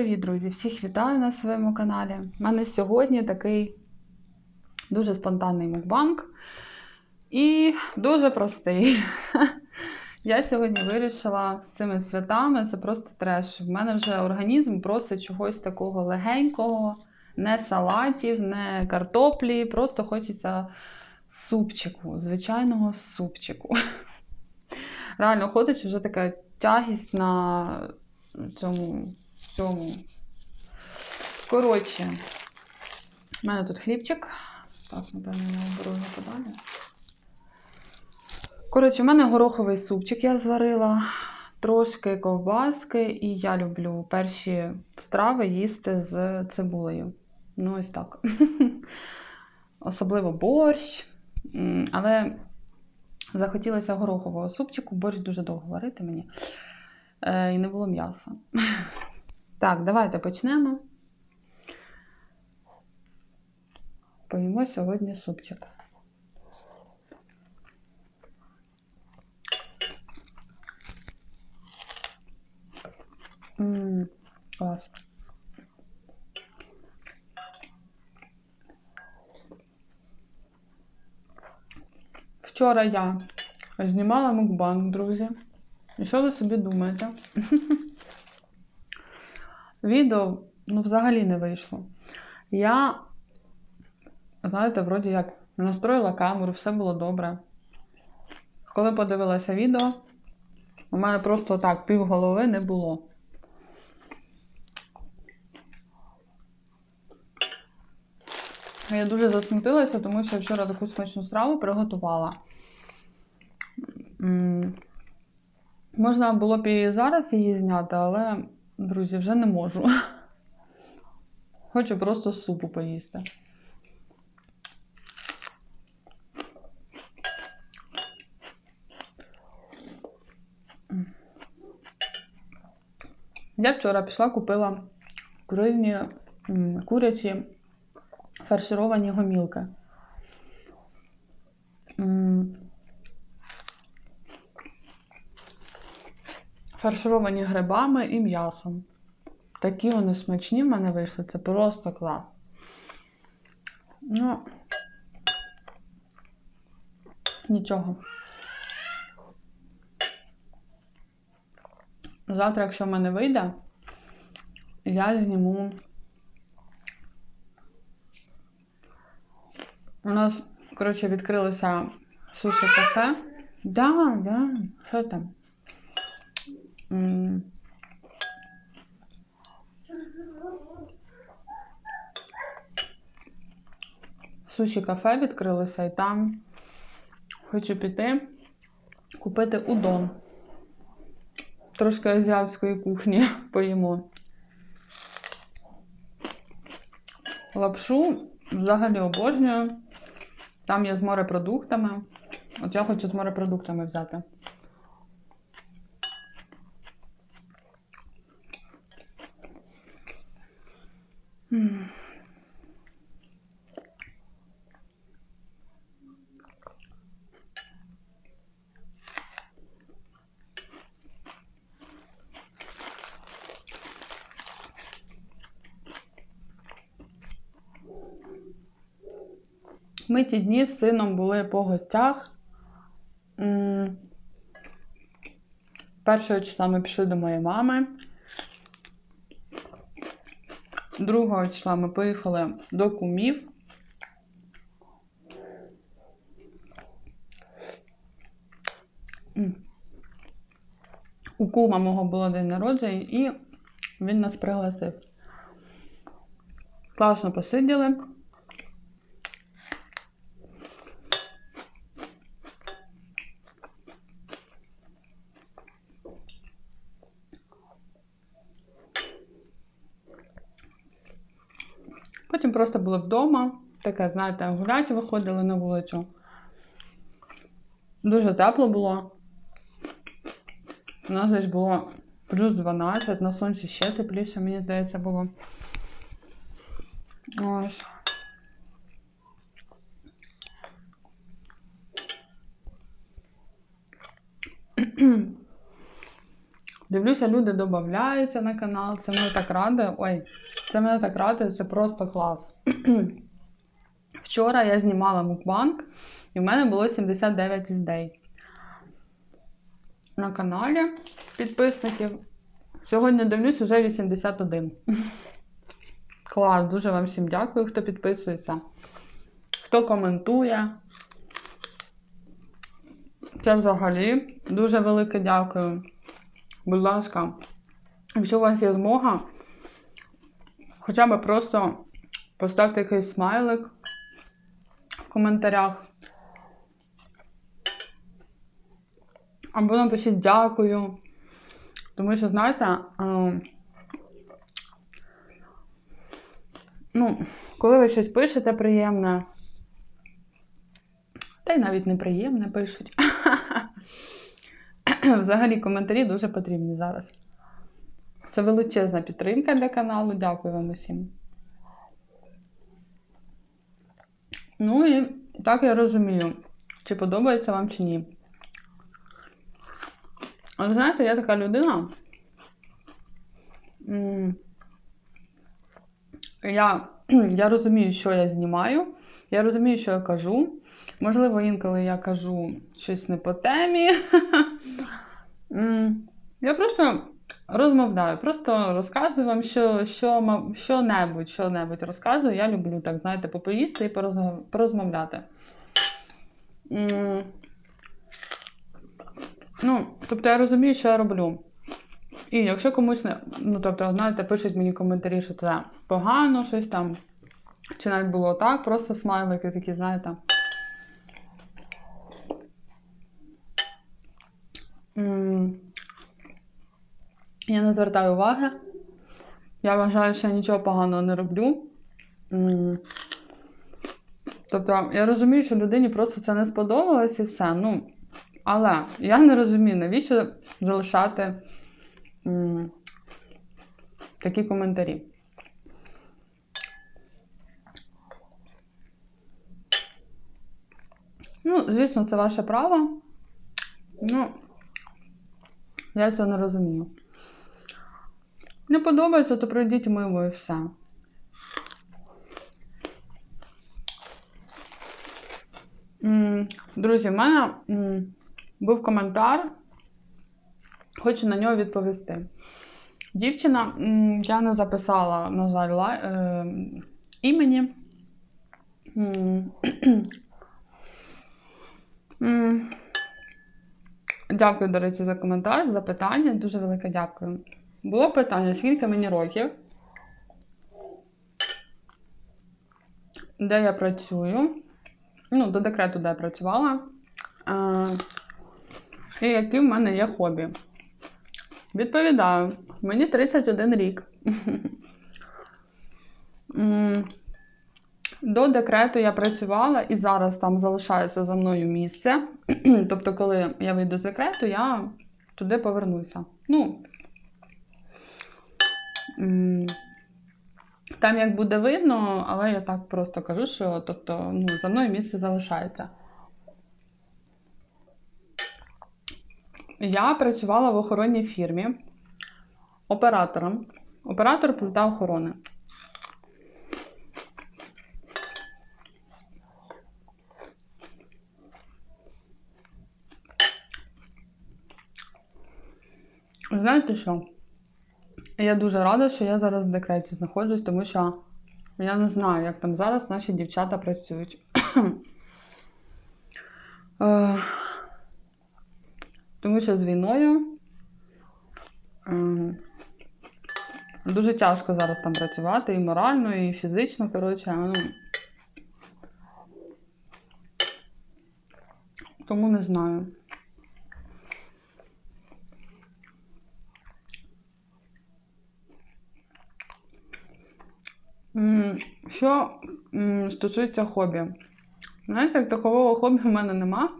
привіт, друзі! Всіх вітаю на своєму каналі. У мене сьогодні такий дуже спонтанний мукбанк і дуже простий. Я сьогодні вирішила з цими святами, це просто треш. В мене вже організм просить чогось такого легенького, не салатів, не картоплі, просто хочеться супчику, звичайного супчику. Реально ходить вже така тягість на цьому цьому. Коротше, в мене тут хлібчик. Так, напевно, я оберу його подалі. Коротше, в мене гороховий супчик я зварила, трошки ковбаски, і я люблю перші страви їсти з цибулею. Ну, ось так. Особливо борщ. Але захотілося горохового супчику, борщ дуже довго варити мені. Е, І не було м'яса. Так, давайте почнемо. Поїмо сьогодні супчик. М, Клас. Вчора я знімала мукбанк, друзі. І що ви собі думаєте? Відео ну, взагалі не вийшло. Я, знаєте, вроді як настроїла камеру, все було добре. Коли подивилася відео, у мене просто так пів голови не було. Я дуже засмутилася, тому що вчора таку смачну страву приготувала. Можна було б і зараз її зняти, але, друзі, вже не можу. Хочу просто супу поїсти. Я вчора пішла купила курині, курячі фаршировані гомілки. Фаршировані грибами і м'ясом. Такі вони смачні в мене вийшли, це просто клас. Ну, нічого. Завтра, якщо в мене вийде, я зніму. У нас, коротше, відкрилося суші кафе. Да, да, що там? Суші кафе відкрилося і там хочу піти купити удон. Трошки азіатської кухні поїмо. Лапшу взагалі обожнюю. Там є з морепродуктами. От я хочу з морепродуктами взяти. Ми ті дні з сином були по гостях. Першого числа ми пішли до моєї мами. Другого числа ми поїхали до кумів. У кума мого було день народження, і він нас пригласив. Класно посиділи. Просто були вдома. Таке, знаєте, гуляти виходили на вулицю. Дуже тепло було. У нас десь було плюс 12, на сонці ще тепліше, мені здається, було. Ось. Дивлюся, люди додаються на канал. Це мене так радує. Ой, це мене так радує, це просто клас. Вчора я знімала мукбанк, і в мене було 79 людей на каналі підписників. Сьогодні дивлюсь вже 81. Клас, дуже вам всім дякую, хто підписується, хто коментує. Це взагалі дуже велике дякую. Будь ласка, якщо у вас є змога, хоча б просто поставте якийсь смайлик в коментарях. Або напишіть дякую. Тому що, знаєте, е, ну, коли ви щось пишете приємне, та й навіть неприємне пишуть. Взагалі коментарі дуже потрібні зараз. Це величезна підтримка для каналу. Дякую вам усім. Ну і так я розумію, чи подобається вам чи ні. Але знаєте, я така людина. Я, Я розумію, що я знімаю. Я розумію, що я кажу. Можливо, інколи я кажу щось не по темі. Я просто розмовляю, просто розказую вам що, що, що-небудь, що-небудь розказую. Я люблю так, знаєте, поповісти і порозмовляти. Ну, тобто я розумію, що я роблю. І якщо комусь не. Ну, тобто, знаєте, пишуть мені коментарі, що це погано, щось там. Чи навіть було так, просто смайлики такі, знаєте. Я не звертаю уваги. Я вважаю, що я нічого поганого не роблю. Тобто, я розумію, що людині просто це не сподобалось і все. Ну, але я не розумію, навіщо залишати м такі коментарі. Ну, звісно, це ваше право. Ну, я цього не розумію. Не подобається, то пройдіть мимо і все. Друзі, в мене був коментар, хочу на нього відповісти. Дівчина, я не записала, на жаль, е, імені. Дякую, до речі, за коментар, за питання. Дуже велике дякую. Було питання, скільки мені років, де я працюю, ну, до декрету, де я працювала, а, і які в мене є хобі. Відповідаю, мені 31 рік. До декрету я працювала і зараз там залишається за мною місце. тобто, коли я вийду з декрету, я туди повернуся. Ну, там як буде видно, але я так просто кажу, що тобто, ну, за мною місце залишається. Я працювала в охоронній фірмі оператором. Оператор пульта охорони. Знаєте що? Я дуже рада, що я зараз в декреті знаходжусь, тому що я не знаю, як там зараз наші дівчата працюють. Е, тому що з війною е, дуже тяжко зараз там працювати і морально, і фізично, коротше, ну. Тому не знаю. Що стосується хобі, знаєте, як такого хобі в мене нема.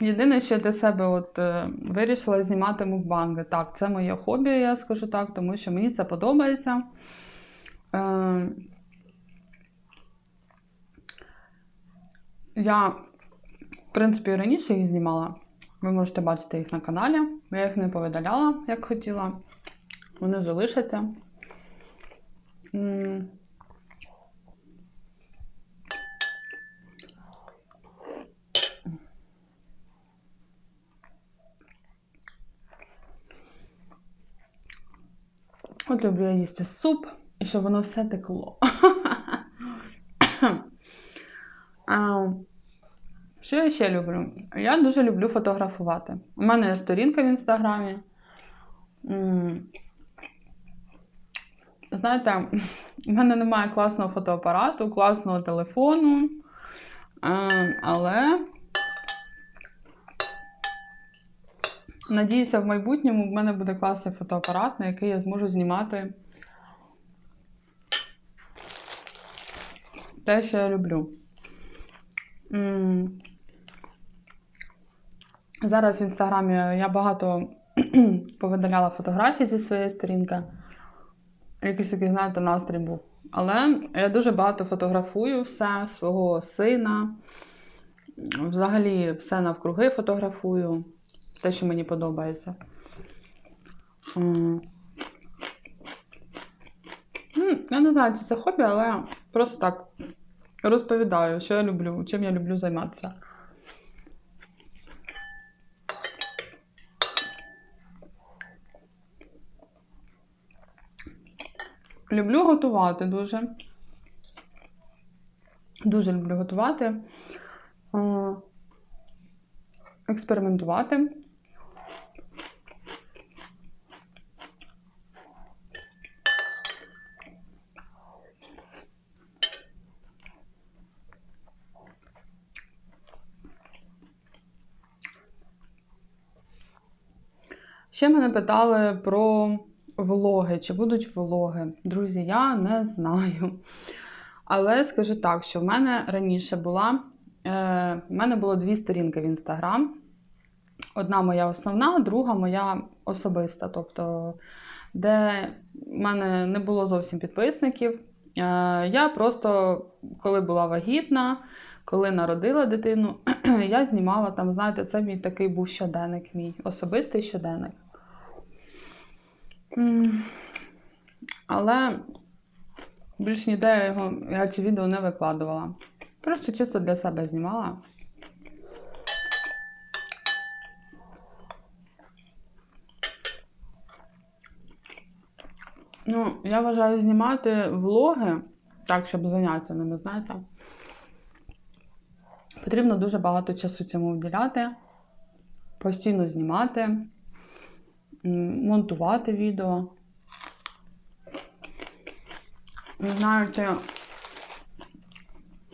Єдине, що я для себе от, е, вирішила знімати мукбанги. Так, це моє хобі, я скажу так, тому що мені це подобається. Е, я, в принципі, раніше їх знімала. Ви можете бачити їх на каналі. Я їх не повидаляла, як хотіла. Вони залишаться. От люблю я їсти суп, і щоб воно все текло. А, Що я ще люблю? Я дуже люблю фотографувати. У мене є сторінка в інстаграмі. Знаєте, у мене немає класного фотоапарату, класного телефону, але надіюся, в майбутньому в мене буде класний фотоапарат, на який я зможу знімати те, що я люблю. Зараз в інстаграмі я багато повидаляла фотографій зі своєї сторінки. Якийсь такий, знаєте, настрій був. Але я дуже багато фотографую все, свого сина. Взагалі все навкруги фотографую. Те, що мені подобається. Ну, Я не знаю, чи це хобі, але просто так розповідаю, що я люблю, чим я люблю займатися. Люблю готувати дуже. Дуже люблю готувати. Е, Експериментувати. Ще мене питали про влоги, чи будуть влоги. Друзі, я не знаю. Але скажу так, що в мене раніше була. Е, в мене було дві сторінки в Інстаграм. Одна моя основна, друга моя особиста. Тобто, де в мене не було зовсім підписників. Е, я просто, коли була вагітна, коли народила дитину, я знімала там, знаєте, це мій такий був щоденник, мій особистий щоденник. Але більш ніде я його, я ці відео не викладувала. Просто чисто для себе знімала. Ну, я вважаю знімати влоги, так, щоб зайнятися ними, знаєте. Потрібно дуже багато часу цьому вділяти, постійно знімати, монтувати відео. Не знаю, чи,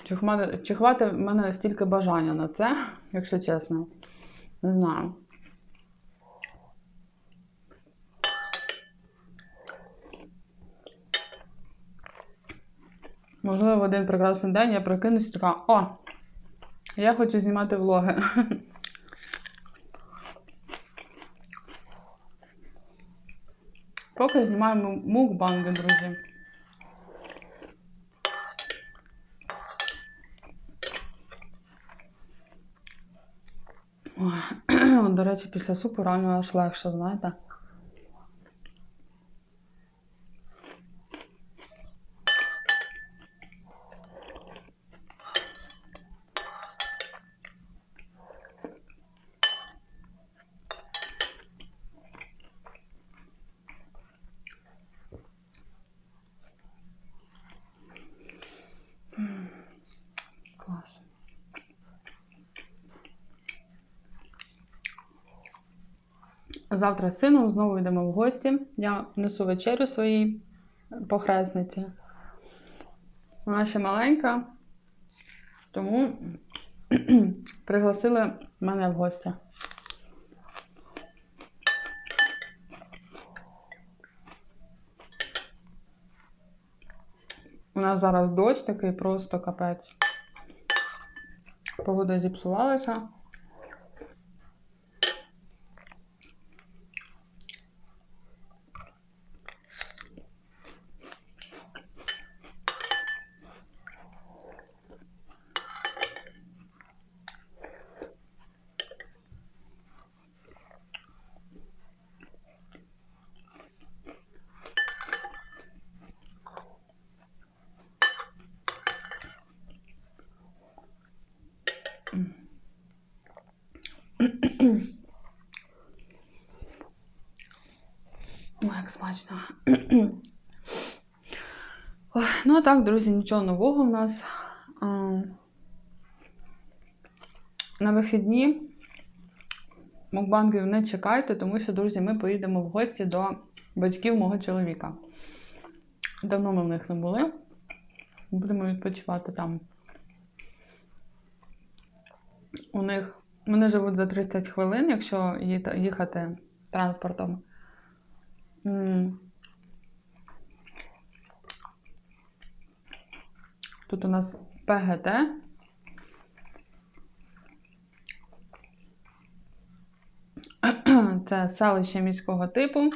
чи, хмати- чи хватить в мене стільки бажання на це, якщо чесно. Не знаю. Можливо, в один прекрасний день я прокинусь і така, о, я хочу знімати влоги. Поки знімаємо мукбанги, друзі. До речі, після супу реально аж легше, знаєте. М, Клас. Завтра з сином знову йдемо в гості. Я несу вечерю своїй похресниці. Вона ще маленька, тому пригласили мене в гості. У нас зараз дощ такий просто капець. Погода зіпсувалася. Ой, як смачно. Ой, ну а так, друзі, нічого нового в нас. На вихідні мукбангів не чекайте, тому що, друзі, ми поїдемо в гості до батьків мого чоловіка. Давно ми в них не були. Будемо відпочивати там. У них вони живуть за 30 хвилин, якщо їхати транспортом. Тут у нас ПГТ. Це селище міського типу.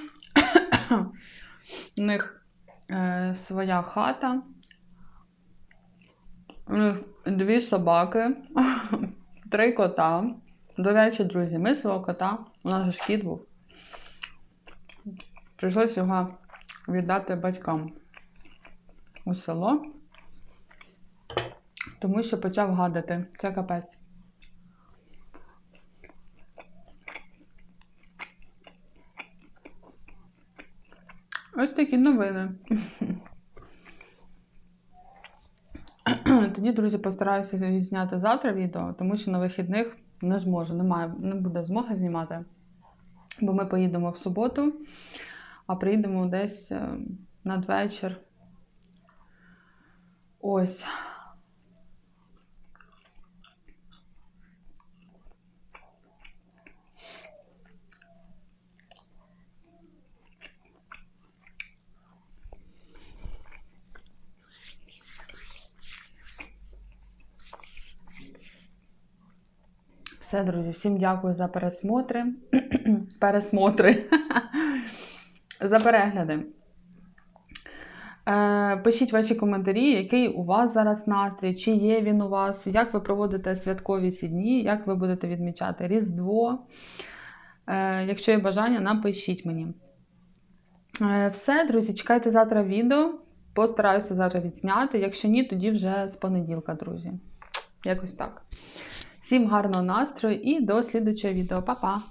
У них е, своя хата. У них дві собаки, три кота. До речі, друзі, ми свого кота, у нас же кіт був. Прийшлось його віддати батькам у село, тому що почав гадати. Це капець. Ось такі новини. Тоді, друзі, постараюся зняти завтра відео, тому що на вихідних не зможу, немає, не буде змоги знімати. Бо ми поїдемо в суботу, а приїдемо десь е, надвечір. Ось. Все, друзі, всім дякую за пересмотри. Пересмотри. за перегляди. Е, Пишіть ваші коментарі, який у вас зараз настрій, чи є він у вас, як ви проводите святкові ці дні, як ви будете відмічати Різдво. Е, Якщо є бажання, напишіть мені. Е, Все, друзі, чекайте завтра відео. Постараюся завтра відзняти. Якщо ні, тоді вже з понеділка, друзі. Якось так. Всім гарного настрою і до слідучого відео. Па-па!